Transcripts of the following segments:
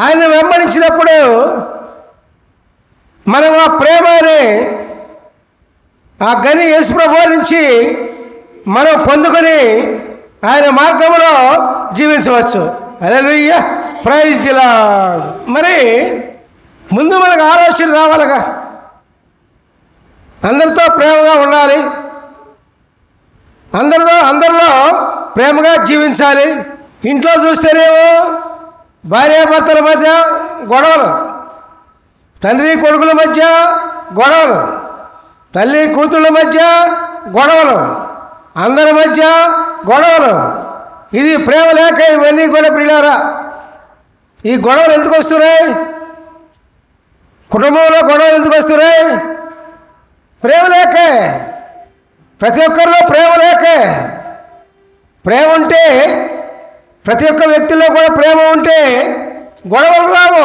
ఆయన వెంబడించినప్పుడు మనం ఆ ప్రేమ అనే ఆ గని యేసుప్రభు నుంచి మనం పొందుకొని ఆయన మార్గంలో జీవించవచ్చు. అలెలుయ్య ప్రైజ్ ఇలా మరి ముందు మనకు ఆలోచన రావాలిగా. అందరితో ప్రేమగా ఉండాలి. అందరితో అందరిలో ప్రేమగా జీవించాలి. ఇంట్లో చూస్తేనేమో భార్యాభర్తల మధ్య గొడవలు. తండ్రి కొడుకుల మధ్య గొడవలు. తల్లి కూతుళ్ళ మధ్య గొడవలు. అందరి మధ్య గొడవలు. ఇది ప్రేమ లేక ఇవన్నీ కూడా పిల్లారా ఈ గొడవలు ఎందుకు వస్తున్నాయి? కుటుంబంలో గొడవలు ఎందుకు వస్తున్నాయి? ప్రేమ లేకే. ప్రతి ఒక్కరిలో ప్రేమ లేకే. ప్రేమ ఉంటే ప్రతి ఒక్క వ్యక్తిలో కూడా ప్రేమ ఉంటే గొడవలు రావు.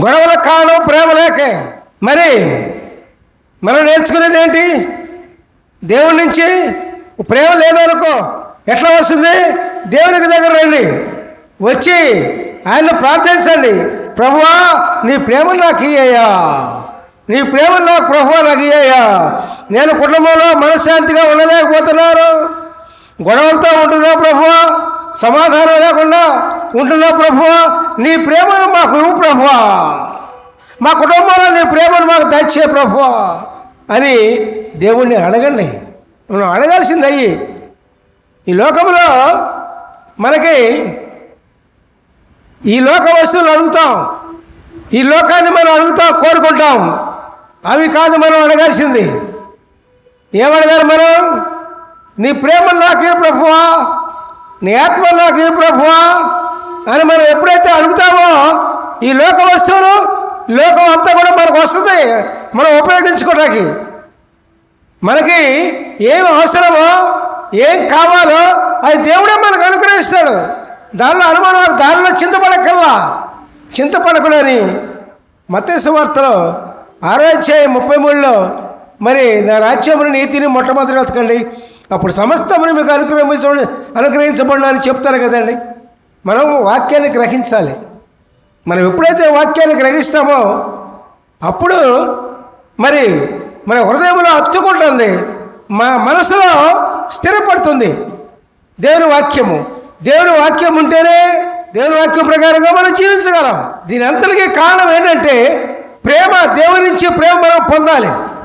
గొడవల కారణం ప్రేమ లేకే. మరి మనం నేర్చుకునేది ఏంటి? దేవుడి నుంచి ప్రేమ లేదనుకో ఎట్లా వస్తుంది? దేవునికి దగ్గర రండి. వచ్చి ఆయన ప్రార్థించండి. ప్రభువా నీ ప్రేమ నాకు ఇయ్యా నీ ప్రేమ నాకు ప్రభువా నాకు ఇయ్యా నేను కుటుంబంలో మనశ్శాంతిగా ఉండలేకపోతున్నాను. గొడవలతో ఉంటున్నా ప్రభువా. సమాధానం లేకుండా ఉంటున్నా ప్రభువా. నీ ప్రేమను మాకు ఇవ్వు ప్రభువా. మా కుటుంబంలో నీ ప్రేమను మాకు దచ్చే ప్రభువా. అని దేవుణ్ణి అడగండి. మనం అడగాల్సింది అయ్యి ఈ లోకంలో మనకి ఈ లోక వస్తువులు అడుగుతాం. ఈ లోకాన్ని మనం అడుగుతాం కోరుకుంటాం. అవి కాదు మనం అడగాల్సింది. ఏమడగాలి మనం? నీ ప్రేమ నాకే ప్రభువా. నీ ఆత్మ నాకే ప్రభువా అని మనం ఎప్పుడైతే అడుగుతామో ఈ లోక వస్తువులు లోకం అంతా కూడా మనకు వస్తుంది. మనం ఉపయోగించుకోవడానికి మనకి ఏం అవసరమో ఏం కావాలో అది దేవుడే మనకు అనుగ్రహిస్తాడు. దానిలో అనుమానం దానిలో చింతపడకల్లా చింతపడకూడని మత్స్య వార్తలో ఆరో అధ్యాయం ముప్పై మూడులో మరి నా రాజ్యమును నీతిని మొట్టమొదటి వెతకండి. అప్పుడు సమస్తమును మీకు అనుగ్రహించబడి అనుగ్రహించబడిన అని చెప్తారు కదండి. మనం వాక్యాన్ని గ్రహించాలి. మనం ఎప్పుడైతే వాక్యాన్ని గ్రహిస్తామో అప్పుడు మరి మన హృదయంలో హత్తుకుంటుంది మా మనసులో స్థిరపడుతుంది. దేవుని వాక్యము. దేవుని వాక్యం ఉంటేనే దేవుని వాక్యం ప్రకారంగా మనం జీవించగలం. దీని అంతటికీ కారణం ఏంటంటే ప్రేమ దేవుని నుంచి ప్రేమ మనం పొందాలి.